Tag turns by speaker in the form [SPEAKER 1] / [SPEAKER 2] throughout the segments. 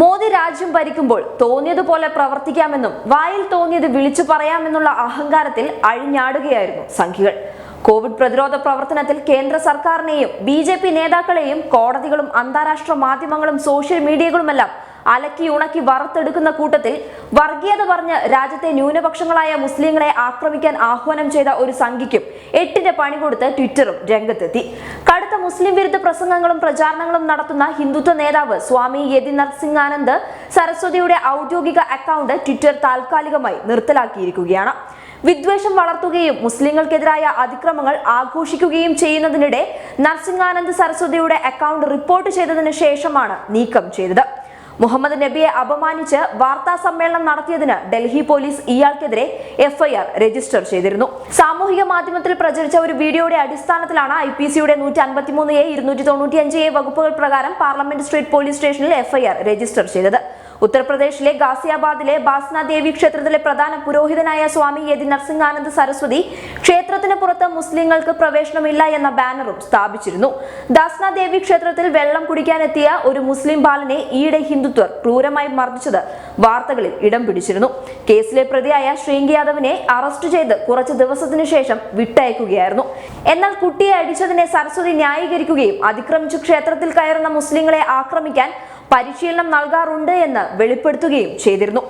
[SPEAKER 1] മോദി രാജ്യം ഭരിക്കുമ്പോൾ തോന്നിയതുപോലെ പ്രവർത്തിക്കാമെന്നും വായിൽ തോന്നിയത് വിളിച്ചു പറയാമെന്നുള്ള അഹങ്കാരത്തിൽ അഴിഞ്ഞാടുകയായിരുന്നു സംഘികൾ. കോവിഡ് പ്രതിരോധ പ്രവർത്തനത്തിൽ കേന്ദ്ര സർക്കാരിനെയും ബി ജെ പി നേതാക്കളെയും കോടതികളും അന്താരാഷ്ട്ര മാധ്യമങ്ങളും സോഷ്യൽ മീഡിയകളുമെല്ലാം അലക്കി ഉണക്കി വറുത്തെടുക്കുന്ന കൂട്ടത്തിൽ വർഗീയത പറഞ്ഞ് രാജ്യത്തെ ന്യൂനപക്ഷങ്ങളായ മുസ്ലിങ്ങളെ ആക്രമിക്കാൻ ആഹ്വാനം ചെയ്ത ഒരു സംഘിക്കും എട്ടിന്റെ പണി കൊടുത്ത് ട്വിറ്ററും രംഗത്തെത്തി. കടുത്ത മുസ്ലിം വിരുദ്ധ പ്രസംഗങ്ങളും പ്രചാരണങ്ങളും നടത്തുന്ന ഹിന്ദുത്വ നേതാവ് സ്വാമി യതി ആനന്ദ് സരസ്വതിയുടെ ഔദ്യോഗിക അക്കൗണ്ട് ട്വിറ്റർ താൽക്കാലികമായി നിർത്തലാക്കിയിരിക്കുകയാണ്. വിദ്വേഷം വളർത്തുകയും മുസ്ലിങ്ങൾക്കെതിരായ അതിക്രമങ്ങൾ ആഘോഷിക്കുകയും ചെയ്യുന്നതിനിടെ നർസിംഗാനന്ദ് സരസ്വതിയുടെ അക്കൗണ്ട് റിപ്പോർട്ട് ചെയ്തതിനു ശേഷമാണ് നീക്കം ചെയ്തത്. മുഹമ്മദ് നബിയെ അപമാനിച്ച് വാർത്താ സമ്മേളനം നടത്തിയതിന് ഡൽഹി പോലീസ് ഇയാൾക്കെതിരെ എഫ്ഐആർ രജിസ്റ്റർ ചെയ്തിരുന്നു. സാമൂഹിക മാധ്യമത്തിൽ പ്രചരിച്ച ഒരു വീഡിയോയുടെ അടിസ്ഥാനത്തിലാണ് ഐ പി സിയുടെ നൂറ്റി അൻപത്തിമൂന്ന് എ ഇരുന്നൂറ്റി തൊണ്ണൂറ്റി അഞ്ച് എ വകുപ്പുകൾ പ്രകാരം പാർലമെന്റ് സ്ട്രീറ്റ് പോലീസ് സ്റ്റേഷനിൽ എഫ്ഐആർ രജിസ്റ്റർ ചെയ്തത്. ഉത്തർപ്രദേശിലെ ഗാസിയാബാദിലെ ബാസ്ന ദേവി ക്ഷേത്രത്തിലെ പ്രധാന പുരോഹിതനായ സ്വാമി യതി നരസിംഹാനന്ദ് സരസ്വതി ക്ഷേത്രത്തിന് പുറത്ത് മുസ്ലിങ്ങൾക്ക് പ്രവേശനമില്ല എന്ന ബാനറും സ്ഥാപിച്ചിരുന്നു. ദാസ്ന ദേവി ക്ഷേത്രത്തിൽ വെള്ളം കുടിക്കാനെത്തിയ ഒരു മുസ്ലിം ബാലനെ ഈയിടെ ഹിന്ദുത്വർ ക്രൂരമായി മർദ്ദിച്ചത് വാർത്തകളിൽ ഇടം പിടിച്ചിരുന്നു. കേസിലെ പ്രതിയായ ശ്രീങ്കി യാദവിനെ അറസ്റ്റ് ചെയ്ത് കുറച്ച് ദിവസത്തിനു ശേഷം വിട്ടയക്കുകയായിരുന്നു. എന്നാൽ കുട്ടിയെ അടിച്ചതിനെ സരസ്വതി ന്യായീകരിക്കുകയും അതിക്രമിച്ചു ക്ഷേത്രത്തിൽ കയറുന്ന മുസ്ലിങ്ങളെ ആക്രമിക്കാൻ പരിശീലനം നൽകാറുണ്ട് എന്ന് വെളിപ്പെടുത്തുകയും ചെയ്തിരുന്നു.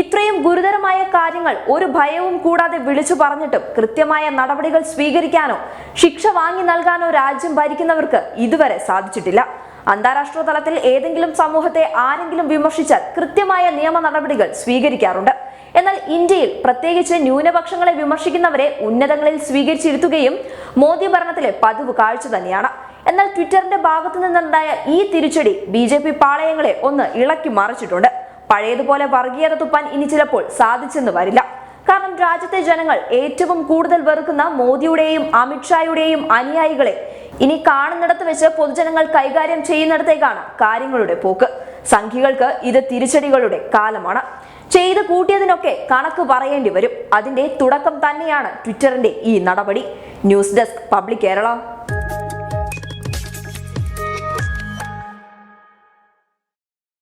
[SPEAKER 1] ഇത്രയും ഗുരുതരമായ കാര്യങ്ങൾ ഒരു ഭയവും കൂടാതെ വിളിച്ചു പറഞ്ഞിട്ടും കൃത്യമായ നടപടികൾ സ്വീകരിക്കാനോ ശിക്ഷ വാങ്ങി നൽകാനോ രാജ്യം ഭരിക്കുന്നവർക്ക് ഇതുവരെ സാധിച്ചിട്ടില്ല. അന്താരാഷ്ട്ര തലത്തിൽ ഏതെങ്കിലും സമൂഹത്തെ ആരെങ്കിലും വിമർശിച്ചാൽ കൃത്യമായ നിയമ നടപടികൾ സ്വീകരിക്കാറുണ്ട്. എന്നാൽ ഇന്ത്യയിൽ പ്രത്യേകിച്ച് ന്യൂനപക്ഷങ്ങളെ വിമർശിക്കുന്നവരെ ഉന്നതങ്ങളിൽ സ്വീകരിച്ചിരുത്തുകയും മോദി ഭരണത്തിലെ പതിവ് കാഴ്ച തന്നെയാണ്. എന്നാൽ ട്വിറ്ററിന്റെ ഭാഗത്തു നിന്നുണ്ടായ ഈ തിരിച്ചടി ബി ജെ പി പാളയങ്ങളെ ഒന്ന് ഇളക്കി മറിച്ചിട്ടുണ്ട്. പഴയതുപോലെ വർഗീയത തുപ്പാൻ ഇനി ചിലപ്പോൾ സാധിച്ചെന്ന് വരില്ല. കാരണം രാജ്യത്തെ ജനങ്ങൾ ഏറ്റവും കൂടുതൽ വെറുക്കുന്ന മോദിയുടെയും അമിത്ഷായുടെയും അനുയായികളെ ഇനി കാണുന്നിടത്ത് വെച്ച് പൊതുജനങ്ങൾ കൈകാര്യം ചെയ്യുന്നിടത്തേക്കാണ് കാര്യങ്ങളുടെ പോക്ക്. സംഖ്യകൾക്ക് ഇത് തിരിച്ചടികളുടെ കാലമാണ്. ചെയ്ത് കൂട്ടിയതിനൊക്കെ കണക്ക് പറയേണ്ടി വരും. അതിന്റെ തുടക്കം തന്നെയാണ് ട്വിറ്ററിന്റെ ഈ നടപടി. News desk public Kerala.